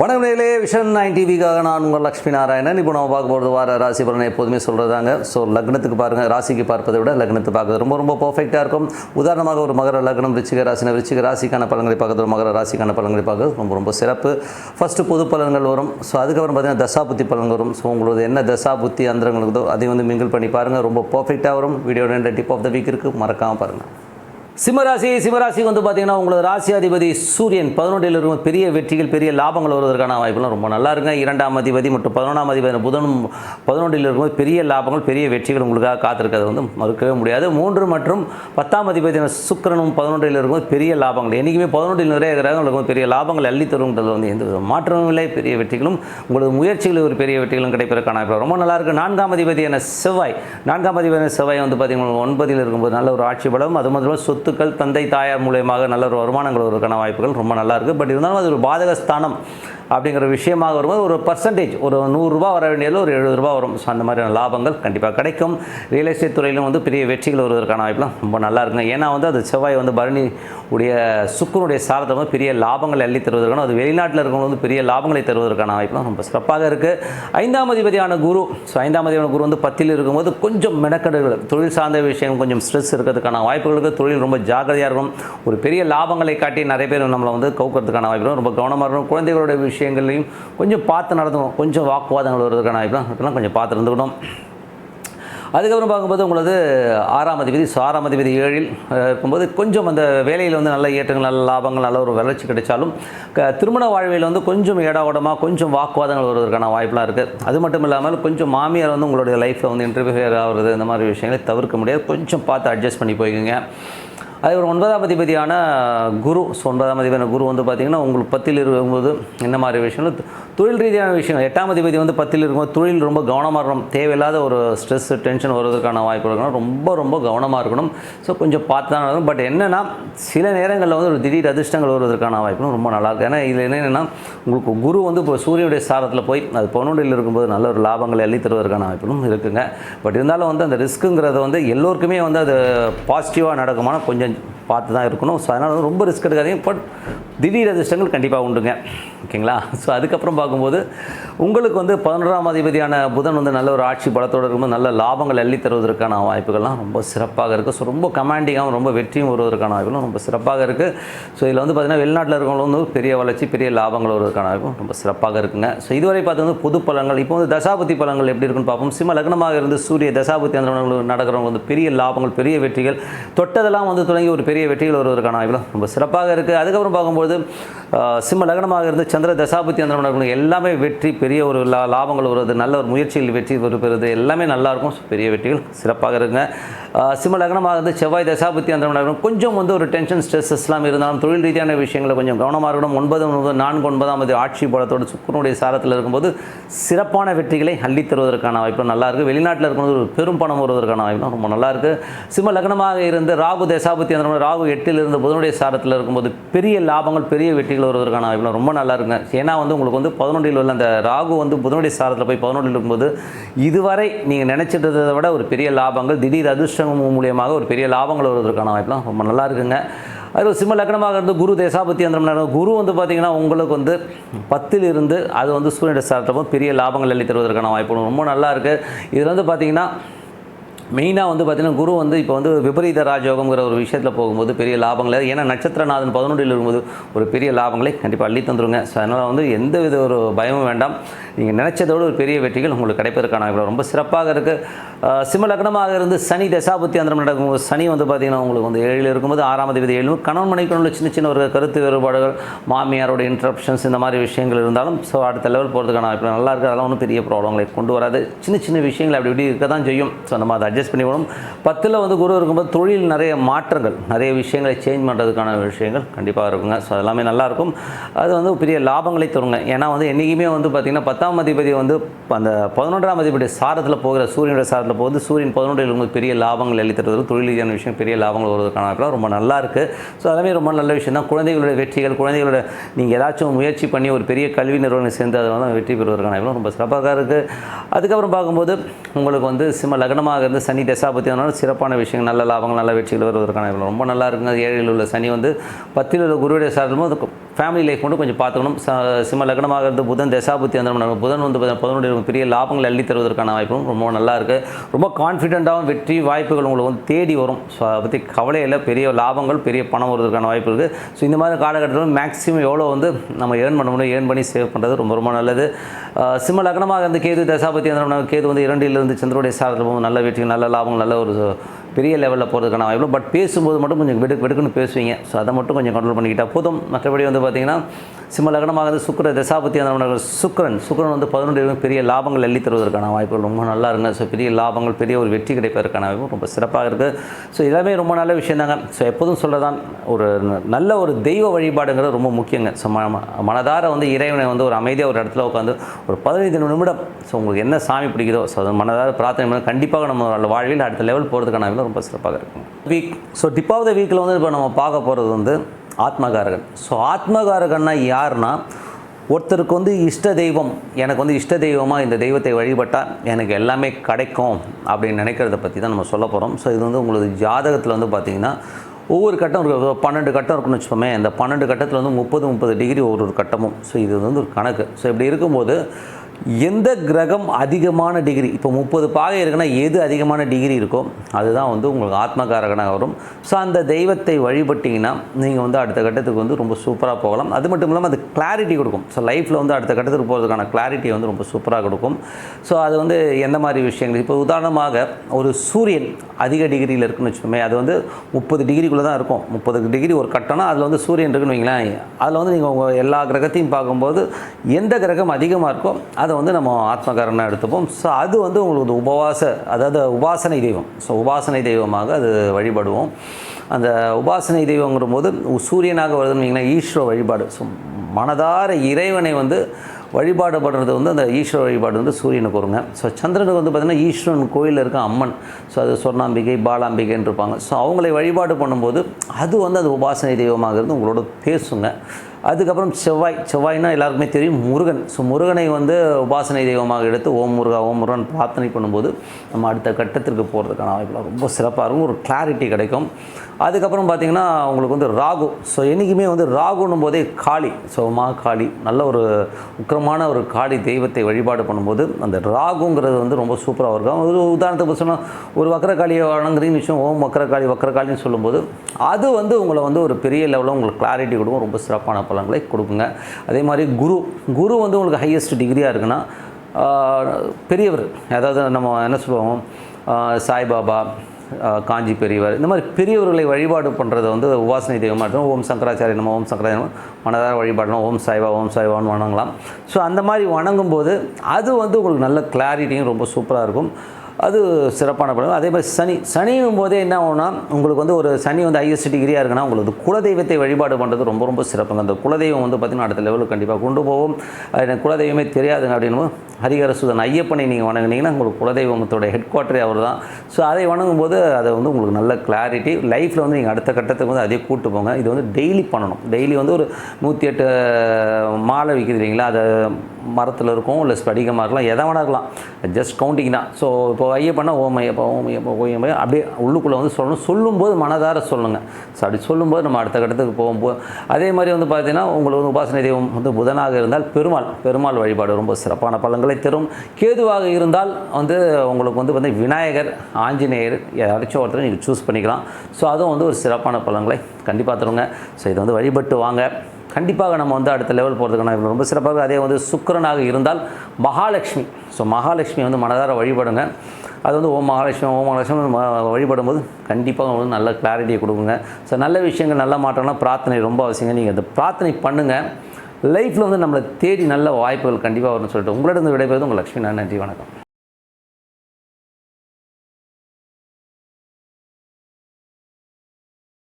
வணக்கம் நேர்களே vision nine டிவிக்காக நான் உங்கள் லக்ஷ்மி நாராயணன். இப்போ நம்ம பார்க்க போகிறது வார ராசி பலனை எப்போதுமே சொல்கிறதாங்க ஸோ லக்னத்துக்கு பாருங்கள் ராசிக்கு பார்ப்பதை விட லக்னத்தை பார்க்கறது ரொம்ப ரொம்ப பர்ஃபெக்டாக இருக்கும். உதாரணமாக ஒரு மகர லக்னம் ரிச்சிக ராசினா ரிச்சிக ராசிக்கான பலன்களை பார்க்கறது ஒரு மகர ராசிக்கான பலன்களை பார்க்கறது ரொம்ப ரொம்ப சிறப்பு. ஃபஸ்ட்டு பொது பலன்கள் வரும். ஸோ அதுக்கப்புறம் பார்த்தீங்கன்னா தசாபுத்தி பலன் வரும். ஸோ உங்களோட என்ன தசாபுத்தி புத்தி இருக்குதோ அதையும் வந்து மிங்கிள் பண்ணி பாருங்கள் ரொம்ப பர்ஃபெக்டாக வரும். Video tip of the week இருக்குது மறக்காமல் பாருங்கள் சிம்மராசி சிம்மராசி வந்து பார்த்தீங்கன்னா உங்களோட ராசியாதிபதி சூரியன் பதினொன்றில் இருக்கும். பெரிய வெற்றிகள் பெரிய லாபங்கள் வருவதற்கான வாய்ப்புலாம் ரொம்ப நல்லா இருக்குங்க. இரண்டாம் அதிபதி மற்றும் பதினொன்றாம் அதிபதி புதனும் பதினொன்றில் இருக்கும்போது பெரிய லாபங்கள் பெரிய வெற்றிகள் உங்களுக்காக காத்திருக்கிறது வந்து மறுக்கவே முடியாது. மூன்று மற்றும் பத்தாம் அதிபதி சுக்கிரனும் பதினொன்றில் இருக்கும்போது பெரிய லாபங்கள் என்றைக்குமே பதினொன்றில் நிறைய கிரகங்கள் பெரிய லாபங்கள் அள்ளி தருங்கிறது வந்து எந்த வித மாற்றமும் இல்லை. பெரிய வெற்றிகளும் உங்களது முயற்சிகளில் ஒரு பெரிய வெற்றிகளும் கிடைப்பதற்கான வாய்ப்பு ரொம்ப நல்லா இருக்குது நான்காம் அதிபதியான செவ்வாய் நான்காம் அதிபதியான செவ்வாய் வந்து பார்த்தீங்கன்னா ஒன்பதில் இருக்கும்போது நல்ல ஒரு ஆட்சி பலம். அது மட்டும் சொத்துக்கள் தந்தை தாயார் மூலயமாக நல்ல ஒரு வருமானங்கள் வருவதற்கான வாய்ப்புகள் ரொம்ப நல்லா இருக்குது பட் இருந்தாலும் அது ஒரு பாதக ஸ்தானம் அப்படிங்கிற விஷயமாக வரும்போது ஒரு பர்சன்டேஜ் ஒரு நூறுரூவா வர வேண்டியதில் ஒரு எழுபது ரூபா வரும். ஸோ அந்த மாதிரியான லாபங்கள் கண்டிப்பாக கிடைக்கும். ரியல் எஸ்டேட் துறையிலும் வந்து பெரிய வெற்றிகள் வருவதற்கான வாய்ப்புலாம் ரொம்ப நல்லா இருக்குங்க ஏன்னா வந்து அது செவ்வாய் வந்து பரணி உடைய சுக்குனுடைய சாரத்தை வந்து பெரிய லாபங்களை அள்ளி தருவதற்கான அது வெளிநாட்டில் இருக்கவங்க வந்து பெரிய லாபங்களை தருவதற்கான வாய்ப்புலாம் ரொம்ப சிறப்பாக இருக்குது ஐந்தாம் அதிபதியான குரு ஸோ ஐந்தாம் அதிபதியான குரு வந்து பத்தில் இருக்கும்போது கொஞ்சம் மெனக்கெடுகள் தொழில் சார்ந்த விஷயம் கொஞ்சம் ஸ்ட்ரெஸ் இருக்கிறதுக்கான வாய்ப்புகளுக்கு தொழில் ரொம்ப ஜாக்கிரதையாக இருக்கும் ஒரு பெரிய லாபங்களை காட்டி நிறைய பேர் நம்மளை வந்து கவுக்கிறதுக்கான வாய்ப்பு இருக்கும். ரொம்ப கவனமாக இருக்கணும். குழந்தைகளுடைய விஷயங்கள்லையும் கொஞ்சம் பார்த்து நடந்துக்கணும். கொஞ்சம் வாக்குவாதங்கள் வருவதற்கான வாய்ப்புலாம் இப்பெல்லாம் கொஞ்சம் பார்த்து இருந்துக்கணும் அதுக்கப்புறம் பார்க்கும்போது உங்களது ஆறாம் அதிபதி ஸோ ஆறாம் அதிபதி ஏழில் இருக்கும்போது கொஞ்சம் அந்த வேலையில் வந்து நல்ல ஏற்றங்கள் நல்ல லாபங்கள் நல்ல ஒரு வளர்ச்சி கிடைச்சாலும் க திருமண வாழ்வில் வந்து கொஞ்சம் ஏடா கொஞ்சம் வாக்குவாதங்கள் வருவதற்கான வாய்ப்புலாம் இருக்குது அது மட்டும் இல்லாமல் கொஞ்சம் மாமியார் வந்து உங்களுடைய லைஃப்பில் வந்து இன்டர்ஃபியர் ஆகிறது இந்த மாதிரி விஷயங்களை தவிர்க்க முடியாது. கொஞ்சம் பார்த்து அட்ஜஸ்ட் பண்ணி போய்க்குங்க. அது ஒரு ஒன்பதாம் அதிபதியான குரு ஸோ ஒன்பதாம் அதிபதியான குரு வந்து பார்த்திங்கன்னா உங்களுக்கு பத்தில் இருக்கும்போது என்ன மாதிரி விஷயங்கள் தொழில் ரீதியான விஷயம். எட்டாம் அதிபதி வந்து பத்தில் இருக்கும்போது தொழில் ரொம்ப கவனமாக இருக்கணும். தேவையில்லாத ஒரு ஸ்ட்ரெஸ் டென்ஷன் வருவதற்கான வாய்ப்பு இருக்கணும். ரொம்ப ரொம்ப கவனமாக இருக்கணும். ஸோ கொஞ்சம் பார்த்து தான் இருக்கும் பட் என்னென்னா சில நேரங்களில் வந்து ஒரு திடீர் அதிர்ஷ்டங்கள் வருவதற்கான வாய்ப்பும் ரொம்ப நல்லாயிருக்கும் ஏன்னா இதில் என்னென்னா உங்களுக்கு குரு வந்து இப்போ சூரியனுடைய சாரத்தில் போய் அது பொன்னொன்றில் இருக்கும்போது நல்ல ஒரு லாபங்களை அள்ளி தருவதற்கான இருக்குங்க. பட் இருந்தாலும் வந்து அந்த ரிஸ்க்குங்கிறது வந்து எல்லோருக்குமே வந்து அது பாசிட்டிவாக நடக்குமானா கொஞ்சம் பார்த்து தான் இருக்கணும். ஸோ அதனால் வந்து ரொம்ப ரிஸ்க் எடுக்காதீங்க. பட் திடீர் அதிர்ஷ்டங்கள் கண்டிப்பாக உண்டுங்க. ஓகேங்களா ஸோ அதுக்கப்புறம் பார்க்கும்போது உங்களுக்கு வந்து பதினொன்றாம் அதிபதியான புதன் வந்து நல்ல ஒரு ஆட்சி பலத்தோடு இருக்கும்போது நல்ல லாபங்கள் அள்ளி தருவதற்கான வாய்ப்புகள்லாம் ரொம்ப சிறப்பாக இருக்குது ஸோ ரொம்ப கமாண்டிங்காகவும் ரொம்ப வெற்றியும் வருவதற்கான வாய்ப்புகளும் ரொம்ப சிறப்பாக இருக்குது ஸோ இதில் வந்து பார்த்திங்கன்னா வெளிநாட்டில் இருக்கவங்களும் வந்து பெரிய வளர்ச்சி பெரிய லாபங்கள் வருவதற்கான வாய்ப்பும் ரொம்ப சிறப்பாக இருக்குங்க. ஸோ இதுவரை பார்த்து வந்து பொது இப்போ வந்து தசாபதி பழங்கள் எப்படி இருக்குன்னு பார்ப்போம். சிம்ம லக்னமாக இருந்து சூரிய தசாபதி அந்த நடக்கிறவங்க வந்து பெரிய லாபங்கள் பெரிய வெற்றிகள். தொட்டதெல்லாம் வந்து தொடங்கி ஒரு பெரிய பெரிய வெற்றிகள் வருவதற்கான வாய்ப்பு ரொம்ப சிறப்பாக இருக்குது அதுக்கப்புறம் பார்க்கும்போது சிம்ம லக்னமாக இருந்து சந்திர தசாபதி அந்த நடக்கணும் எல்லாமே வெற்றி பெரிய ஒரு லா லாபங்கள் வருவது நல்ல ஒரு முயற்சியில் வெற்றி பெறுவது எல்லாமே நல்லாயிருக்கும் பெரிய வெற்றிகள் சிறப்பாக இருக்குங்க. சிம்ம லக்னமாக இருந்து செவ்வாய் தசாபதி அந்த நடக்கணும் கொஞ்சம் வந்து ஒரு டென்ஷன் ஸ்ட்ரெஸ்ஸஸ்லாம் இருந்தாலும் தொழில் ரீதியான விஷயங்களை கொஞ்சம் கவனமாக இருக்கணும். ஒன்பது ஒன்பது நான்கு ஒன்பதாம் தேதி ஆட்சி பலத்தோடு சுக்கரனுடைய சாரத்தில் இருக்கும்போது சிறப்பான வெற்றிகளை அள்ளி தருவதற்கான வாய்ப்பு நல்லாயிருக்கு வெளிநாட்டில் இருக்கும்போது ஒரு பெரும் பணம் வருவதற்கான வாய்ப்பு ரொம்ப நல்லாயிருக்கு சிம்ம லக்னமாக இருந்து ராகு தசாபதி அந்த ராகு எட்டில் இருந்து புதனுடைய சாரத்தில் இருக்கும்போது பெரிய லாபங்கள் பெரிய வெற்றிகள் வருவதற்கான வாய்ப்பு ரொம்ப நல்லா இருக்குங்க ஏன்னா வந்து உங்களுக்கு வந்து பதினொன்றில் உள்ள அந்த ராகு வந்து புதனுடைய சாரத்தில் போய் பதினொன்றில் இருக்கும்போது இதுவரை நீங்கள் நினைச்சிட்டதை விட ஒரு பெரிய லாபங்கள் திடீர் அதிர்ஷ்டம் மூலியமாக ஒரு பெரிய லாபங்கள் வருவதற்கான வாய்ப்புலாம் ரொம்ப நல்லா இருக்குங்க அது ஒரு சிம்ம லக்னமாக இருந்து குரு தேசாபத்தி அந்த குரு வந்து பார்த்தீங்கன்னா உங்களுக்கு வந்து பத்தில் இருந்து அது வந்து சூரியனுடைய சாரத்தப்போ பெரிய லாபங்கள் அள்ளி தருவதற்கான வாய்ப்பு ரொம்ப நல்லா இருக்குது இதில் வந்து பார்த்தீங்கன்னா மெயினாக வந்து பார்த்தீங்கன்னா குரு வந்து இப்போ வந்து விபரீத ராஜயோகங்கிற ஒரு விஷயத்தில் போகும்போது பெரிய லாபங்கள் ஏன்னா நட்சத்திரநாதன் பதினொன்றில் இருக்கும்போது ஒரு பெரிய லாபங்களை கண்டிப்பாக அள்ளி தந்துருங்க. ஸோ அதனால் வந்து எந்த வித ஒரு பயமும் வேண்டாம். நீங்கள் நினச்சதோடு ஒரு பெரிய வெற்றிகள் உங்களுக்கு கிடைப்பதற்கான இவ்வளோ ரொம்ப சிறப்பாக இருக்குது சிம்ம லக்னமாக இருந்து சனி தசாபத்தி அந்தரம் நடக்கும்போது சனி வந்து பார்த்தீங்கன்னா உங்களுக்கு வந்து ஏழில் இருக்கும்போது ஆறாம் தேதி ஏழு. கணவன் மனைக்குள்ள சின்ன சின்ன ஒரு கருத்து வேறுபாடுகள் மாமியாரோட இன்ட்ரப்ஷன்ஸ் இந்த மாதிரி விஷயங்கள் இருந்தாலும் ஸோ அடுத்த லெவல் போகிறதுக்கான இப்போ நல்லா இருக்குது அதெல்லாம் ஒன்றும் பெரிய ப்ராப்ளங்களை கொண்டு வராது. சின்ன சின்ன விஷயங்கள் அப்படி இப்படி இருக்க தான் செய்யும். ஸோ நம்ம அதை அட்ஜஸ்ட் பண்ணி விடும் பத்தில் வந்து குரு இருக்கும்போது தொழில் நிறைய மாற்றங்கள் நிறைய விஷயங்களை சேஞ்ச் பண்ணுறதுக்கான விஷயங்கள் கண்டிப்பாக இருக்குங்க. ஸோ எல்லாமே நல்லாயிருக்கும் அது வந்து பெரிய லாபங்களை தருங்க. ஏன்னா வந்து என்றைக்குமே வந்து பார்த்திங்கன்னா பத்தாம் அதிபதி வந்து அந்த பதினொன்றாம் அதிபதி சாரத்தில் போகிற சூரியனுடைய சாரத்தில் போகுது சூரியன் பதினொன்றில் இருக்கும்போது பெரிய லாபங்கள் எழுத்துறது தொழில் ரீதியான விஷயம் பெரிய லாபங்கள் வருவதற்கான ரொம்ப நல்லா இருக்குது ஸோ எல்லாமே ரொம்ப நல்ல விஷயம் தான். குழந்தைகளுடைய வெற்றிகள் குழந்தைகளோட நீங்கள் ஏதாச்சும் முயற்சி பண்ணி ஒரு பெரிய கல்வி நிறுவனம் சேர்ந்து அதனால வெற்றி பெறுவதற்கான ரொம்ப சிறப்பாக இருக்குது அதுக்கப்புறம் பார்க்கும்போது உங்களுக்கு வந்து சிம்ம லக்னமாக இருந்து சனி தசாபத்தி வந்தாலும் சிறப்பான விஷயங்கள் நல்ல லாபங்கள் நல்ல வெற்றிகள் வருவதற்கான ரொம்ப நல்லா இருக்குங்க. ஏழில் உள்ள சனி வந்து பத்தில் உள்ள குருவுடைய சாதனமும் அது ஃபேமிலி லைஃப் மட்டும் கொஞ்சம் பார்த்துக்கணும். சிம்ம லக்னமாக இருந்து புதன் தசாபுத்தி வந்து புதன் வந்து புதனுடைய பெரிய லாபங்கள் அள்ளி தருவதற்கான வாய்ப்பும் ரொம்ப நல்லா இருக்குது ரொம்ப கான்ஃபிடென்ட்டாகவும் வெற்றி வாய்ப்புகள் உங்களுக்கு வந்து தேடி வரும். ஸோ அதை பற்றி கவலையில் பெரிய லாபங்கள் பெரிய பணம் வருவதற்கான வாய்ப்பு இருக்குது ஸோ இந்த மாதிரி காலகட்டத்தில் மேக்ஸிமம் எவ்வளோ வந்து நம்ம ஏர்ன் பண்ண முடியும்? ஏர்ன் பண்ணி சேவ் பண்ணுறது ரொம்ப ரொம்ப நல்லது. சிம்ம லக்னமாக இருந்து கேது தசாபத்தி வந்து கேது வந்து இரண்டிலிருந்து சந்திரோடைய சாரத்தில் நல்ல வெற்றி நல்ல லாபம் நல்ல ஒரு பெரிய லெவலில் போகிறதுக்கான வாய்ப்பு பட் பேசும்போது மட்டும் கொஞ்சம் வெடு வெடுக்குன்னு பேசுவீங்க. ஸோ அதை மட்டும் கொஞ்சம் கண்ட்ரோல் பண்ணிக்கிட்டால் போதும். மற்றபடி வந்து பார்த்தீங்கன்னா சிம்ம லக்னமாக வந்து சுக்கிர தசாபத்தி அந்த சுக்கரன். சுக்கரன் வந்து பதினொன்று பெரிய லாபங்கள் அள்ளி தருவதற்கான வாய்ப்புகள் ரொம்ப நல்லா இருங்க ஸோ பெரிய லாபங்கள் பெரிய ஒரு வெற்றி கிடைப்பதற்கான வாய்ப்பு ரொம்ப சிறப்பாக இருக்குது ஸோ எல்லாமே ரொம்ப நல்ல விஷயம் தாங்க ஸோ எப்போதும் சொல்லதான் ஒரு நல்ல ஒரு தெய்வ வழிபாடுங்கிறது ரொம்ப முக்கியங்க. ஸோ ம மனதார வந்து இறைவனை வந்து ஒரு அமைதியாக ஒரு இடத்துல உட்காந்து ஒரு பதினைந்து நிமிடம். ஸோ உங்களுக்கு என்ன சாமி பிடிக்குதோ ஸோ அது மனதார பிரார்த்தனை கண்டிப்பாக நம்ம வாழ்வில் அடுத்த லெவல் போகிறதுக்கான ரொம்ப சிறப்பாக இருக்கும் week so tip of the வீக்கில் வந்து இப்போ நம்ம பார்க்க போகிறது வந்து ஆத்மகாரகன். ஸோ ஆத்மகாரகன்னா யாருன்னா ஒருத்தருக்கு வந்து இஷ்ட தெய்வம் எனக்கு வந்து இஷ்ட தெய்வமாக இந்த தெய்வத்தை வழிபட்டால் எனக்கு எல்லாமே கிடைக்கும் அப்படின்னு நினைக்கிறத பற்றி தான் நம்ம சொல்ல போகிறோம் ஸோ இது வந்து உங்களுக்கு ஜாதகத்தில் வந்து பார்த்திங்கன்னா ஒவ்வொரு கட்டம் இருக்கு. பன்னெண்டு கட்டம் இருக்குன்னு வச்சுப்போமே இந்த பன்னெண்டு கட்டத்தில் வந்து முப்பது முப்பது டிகிரி ஒரு ஒரு கட்டமும். ஸோ இது வந்து ஒரு கணக்கு. ஸோ இப்படி இருக்கும்போது எந்த கிரகம் அதிகமான டிகிரி இப்போ முப்பது பாகை இருக்குன்னா எது அதிகமான டிகிரி இருக்கோ அதுதான் வந்து உங்களுக்கு ஆத்மகாரகனாக வரும். ஸோ அந்த தெய்வத்தை வழிபட்டிங்கன்னா நீங்கள் வந்து அடுத்த கட்டத்துக்கு வந்து ரொம்ப சூப்பராக போகலாம். அது மட்டும் இல்லாமல் அது கிளாரிட்டி கொடுக்கும். ஸோ லைஃப்பில் வந்து அடுத்த கட்டத்துக்கு போகிறதுக்கான கிளாரிட்டி வந்து ரொம்ப சூப்பராக கொடுக்கும். ஸோ அது வந்து எந்த மாதிரி விஷயங்கள்? இப்போ உதாரணமாக ஒரு சூரியன் அதிக டிகிரியில் இருக்குன்னு வச்சுக்கோமே அது வந்து முப்பது டிகிரிக்குள்ளே தான் இருக்கும். முப்பது டிகிரி ஒரு கட்டம்னா அதில் வந்து சூரியன் இருக்குன்னு வைங்களேன். அதில் வந்து நீங்கள் உங்கள் எல்லா கிரகத்தையும் பார்க்கும்போது எந்த கிரகம் அதிகமாக இருக்கோ அதை வந்து நம்ம ஆத்மகாரனாக எடுத்துப்போம். ஸோ அது வந்து உங்களுக்கு உபவாச அதாவது உபாசனை தெய்வம். ஸோ உபாசனை தெய்வமாக அது வழிபடுவோம். அந்த உபாசனை தெய்வங்கிற போது சூரியனாக வருதுன்னு வைங்களேன் ஈஸ்வர வழிபாடு. ஸோ மனதார இறைவனை வந்து வழிபாடு பண்ணுறது வந்து அந்த ஈஸ்வர வழிபாடு வந்து சூரியனுக்கு வருங்க. ஸோ சந்திரனுக்கு வந்து பார்த்திங்கன்னா ஈஸ்வரன் கோயிலில் இருக்க அம்மன் ஸோ அது சொர்ணாம்பிகை பாலாம்பிகைன்னு இருப்பாங்க. ஸோ அவங்களை வழிபாடு பண்ணும்போது அது வந்து அது உபாசனை தெய்வமாக இருந்து உங்களோட பேசுங்க. அதுக்கப்புறம் செவ்வாய். செவ்வாய்னா எல்லாருக்குமே தெரியும் முருகன். ஸோ முருகனை வந்து உபாசனை தெய்வமாக எடுத்து ஓம் முருகா ஓம் முருகன் பிரார்த்தனை பண்ணும்போது நம்ம அடுத்த கட்டத்திற்கு போகிறதுக்கான வாய்ப்புலாம் ரொம்ப சிறப்பாக இருக்கும். ஒரு கிளாரிட்டி கிடைக்கும். அதுக்கப்புறம் பார்த்திங்கன்னா உங்களுக்கு வந்து ராகு. ஸோ என்றைக்குமே வந்து ராகுன்னும் போதே காளி. ஸோ மா காளி. நல்ல ஒரு உக்கிரமான ஒரு காளி தெய்வத்தை வழிபாடு பண்ணும்போது அந்த ராகுங்கிறது வந்து ரொம்ப சூப்பராக இருக்கும். ஒரு உதாரணத்துக்கு சொன்னால் ஒரு வக்கரகாளியை வணங்குறீங்கன்னு விஷயம் ஓம் வக்கரகாளி வக்கரகாளின்னு சொல்லும்போது அது வந்து உங்களை வந்து ஒரு பெரிய லெவலில் உங்களுக்கு கிளாரிட்டி கொடுக்கும். ரொம்ப சிறப்பான பலன்களை கொடுக்குங்க. அதே மாதிரி குரு குரு வந்து உங்களுக்கு ஹையஸ்ட் டிகிரியாக இருக்குன்னா பெரியவர் அதாவது நம்ம என்ன சொல்லுவோம் சாய்பாபா காஞ்சி பெரியவர் இந்த மாதிரி பெரியவர்களை வழிபாடு பண்ணுறது வந்து உபாசனை தெய்வமாக இருக்கணும் ஓம் சங்கராச்சாரிய நம்ம ஓம் சங்கராச்சாரிய மனதார வழிபாடணும் ஓம் சாய்பா ஓம் சாய்பான்னு வணங்கலாம். ஸோ அந்த மாதிரி வணங்கும் போது அது வந்து உங்களுக்கு நல்ல கிளாரிட்டியும் ரொம்ப சூப்பராக இருக்கும். அது சிறப்பான படம். அதே மாதிரி சனி சனியும் போதே என்ன ஆகும்னா உங்களுக்கு வந்து ஒரு சனி வந்து ஹையஸ்ட் டிகிரியாக இருக்குன்னா உங்களுக்கு குலதெய்வத்தை வழிபாடு பண்ணுறது ரொம்ப ரொம்ப சிறப்புங்க. அந்த குலதெய்வம் வந்து பார்த்திங்கன்னா அடுத்த லெவலுக்கு கண்டிப்பாக கொண்டு போகும். எனக்கு குலதெய்வமே தெரியாதுங்க அப்படின்னு ஹரிகரசுதன் ஐயப்பனை நீங்கள் வணங்குனீங்கன்னா உங்களுக்கு குலதெய்வத்தோட ஹெட் குவார்ட்டரே அவர் தான் ஸோ அதை வணங்கும் போது அதை வந்து உங்களுக்கு நல்ல கிளாரிட்டி லைஃப்பில் வந்து நீங்கள் அடுத்த கட்டத்துக்கு வந்து அதே கூட்டு போங்க. இது வந்து டெய்லி பண்ணணும். டெய்லி வந்து ஒரு நூற்றி எட்டு மாலை விற்கிது இல்லைங்களா? அதை மரத்தில் இருக்கும் இல்லை ஸ்படிகமாக இருக்கலாம் எதை வேணா இருக்கலாம். ஜஸ்ட் கவுண்டிங் தான். ஸோ இப்போ ஐயப்பண்ணா ஓம் ஐயப்பா ஓமையப்பா ஐயப்பா அப்படியே உள்ளுக்குள்ளே வந்து சொல்லணும். சொல்லும்போது மனதார சொல்லுங்கள் ஸோ அப்படி சொல்லும்போது நம்ம அடுத்த கட்டத்துக்கு போகும்போது அதே மாதிரி வந்து பார்த்தீங்கன்னா உங்களுக்கு வந்து உபாசனை தெய்வம் வந்து புதனாக இருந்தால் பெருமாள் பெருமாள் வழிபாடு ரொம்ப சிறப்பான பலன்களை தரும். கேதுவாக இருந்தால் வந்து உங்களுக்கு வந்து வந்து விநாயகர் ஆஞ்சநேயர் யாராச்சும் ஒருத்தர் நீங்கள் சூஸ் பண்ணிக்கலாம். ஸோ அதுவும் வந்து ஒரு சிறப்பான பலன்களை கண்டிப்பாக தருங்க. ஸோ இதை வந்து வழிபட்டு வாங்க. கண்டிப்பாக நம்ம வந்து அடுத்த லெவல் போகிறதுக்கான ரொம்ப சிறப்பாக அதே வந்து சுக்கரனாக இருந்தால் மகாலட்சுமி. ஸோ மகாலட்சுமி வந்து மனதார வழிபடுங்க. அது வந்து ஓம் மகாலட்சுமி ஓம் மகாலட்சுமி வழிபடும்போது கண்டிப்பாக வந்து நல்ல கிளாரிட்டியை கொடுக்குங்க. ஸோ நல்ல விஷயங்கள் நல்ல மாற்றம்னா பிரார்த்தனை ரொம்ப அவசியங்க. நீங்கள் அந்த பிரார்த்தனை பண்ணுங்கள் லைஃப்பில் வந்து நம்மளை தேடி நல்ல வாய்ப்புகள் கண்டிப்பாக வரும்னு சொல்லிட்டு உங்களிடம் விடைபெறுவது உங்கள் லக்ஷ்மி நான் நன்றி வணக்கம்.